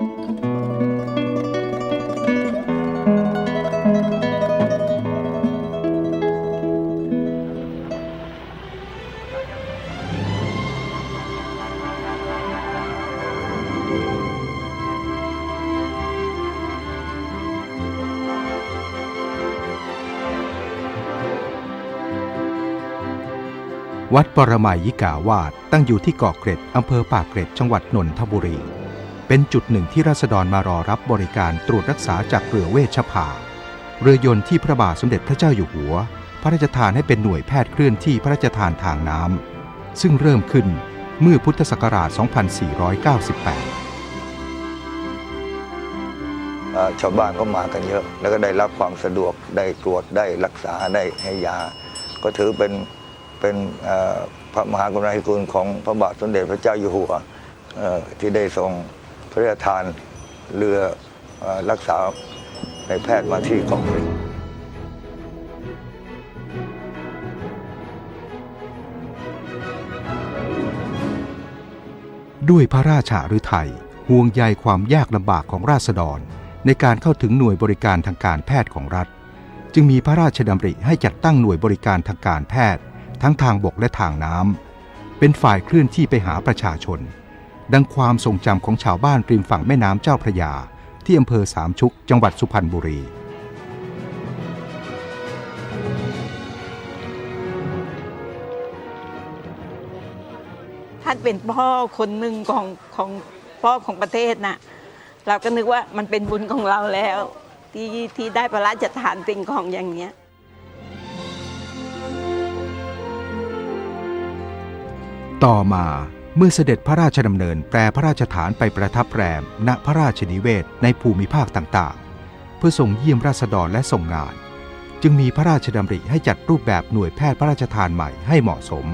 วัดปรมัยยิกาวาสตั้งอยู่ที่เกาะเกร็ดอำเภอปากเกร็ดจังหวัดนนทบุรี เป็นจุดหนึ่งที่ราษฎรมารอรับบริการตรวจรักษาจากเรือเวชภา เรือยนต์ที่พระบาทสมเด็จพระเจ้าอยู่หัว พระราชทานให้เป็นหน่วยแพทย์เคลื่อนที่พระราชทานทางน้ำซึ่งเริ่มขึ้นเมื่อพุทธศักราช 2498 ชาวบ้านก็มากันเยอะ แล้วก็ได้รับความสะดวกได้ตรวจได้รักษาได้ให้ยา ก็ถือเป็นเป็นพระมหากรุณาธิคุณของพระบาทสมเด็จพระเจ้าอยู่หัวที่ได้ทรง ระราชทานเรืออรักษาในแพทย์มาที่เกาะเร็ดด้วยพระราชาฤทัยห่วงใยความยากลำบากของราษฎร ในการเข้าถึงหน่วยบริการทางการแพทย์ของรัฐ จึงมีพระราชดำริให้จัดตั้งหน่วยบริการทางการแพทย์ ทั้งทางบกและทางน้ำเป็นฝ่ายเคลื่อนที่ไปหาประชาชน ดังความทรงจำของชาวบ้านริมฝั่งแม่น้ำเจ้าพระยา ที่อำเภอสามชุก จังหวัดสุพรรณบุรี ท่านเป็นพ่อคนหนึ่งของของพ่อของประเทศน่ะเราก็นึกว่ามันเป็นบุญของเราแล้ว ที่ที่ได้พระราชทานสิ่งของอย่างเนี้ยต่อมา เมื่อเสด็จพระราชดำเนินแปรพระราชฐานไปประทับแรม ณพระราชนิเวศในภูมิภาคต่างๆ เพื่อส่งเยี่ยมราษฎรและส่งงาน จึงมีพระราชดำริให้จัดรูปแบบหน่วยแพทย์พระราชทานใหม่ให้เหมาะสม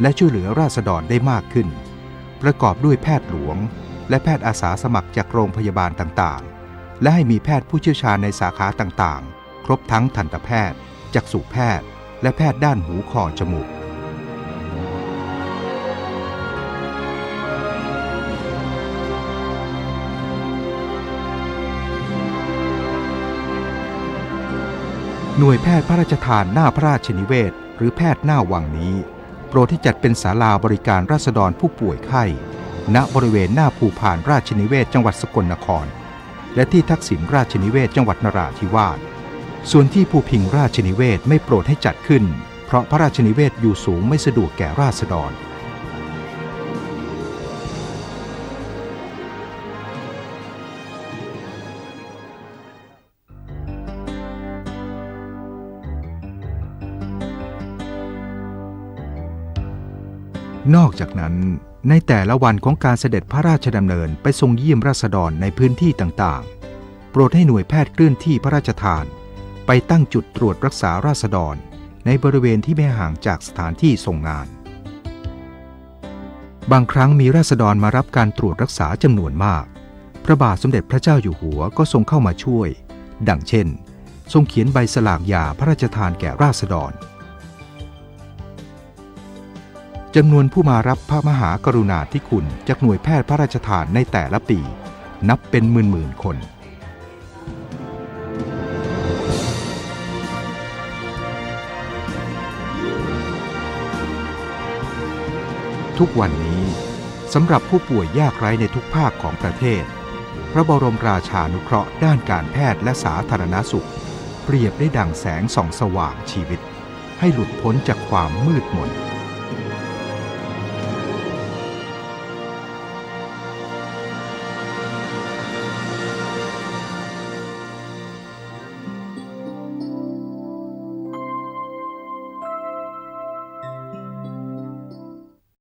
และช่วยเหลือราษฎรได้มากขึ้น ประกอบด้วยแพทย์หลวง และแพทย์อาสาสมัครจากโรงพยาบาลต่างๆ และให้มีแพทย์ผู้เชี่ยวชาญในสาขาต่างๆ ครบทั้งทันตแพทย์ จักษุแพทย์ และแพทย์ด้านหูคอจมูก หน่วยแพทย์พระราชทานหน้าพระราชนิเวศ หรือแพทย์หน้าวังนี้ โปรดที่จัดเป็นศาลาบริการราษฎรผู้ป่วยไข้ ณบริเวณหน้าภูพานราชนิเวศจังหวัดสกลนคร และที่ทักษิณราชนิเวศจังหวัดนราธิวาสส่วนที่ภูพิงราชนิเวศไม่โปรดให้จัดขึ้น เพราะพระราชนิเวศอยู่สูงไม่สะดวกแก่ราษฎร นอกจากนั้น ในแต่ละวันของการเสด็จพระราชดำเนินไปทรงเยี่ยมราษฎรในพื้นที่ต่างๆ โปรดให้หน่วยแพทย์เคลื่อนที่พระราชทาน ไปตั้งจุดตรวจรักษาราษฎร ในบริเวณที่ไม่ห่างจากสถานที่ทรงงาน บางครั้งมีราษฎรมารับการตรวจรักษาจำนวนมาก พระบาทสมเด็จพระเจ้าอยู่หัวก็ทรงเข้ามาช่วย ดังเช่น ทรงเขียนใบสลากยาพระราชทานแก่ราษฎร จำนวนผู้มารับพระมหากรุณาธิคุณจากหน่วยแพทย์พระราชทานในแต่ละปี นับเป็นหมื่นๆคน ทุกวันนี้สำหรับผู้ป่วยยากไร้ในทุกภาคของประเทศ พระบรมราชานุเคราะห์ด้านการแพทย์และสาธารณสุข เปรียบได้ดังแสงส่องสว่างชีวิต ให้หลุดพ้นจากความมืดมน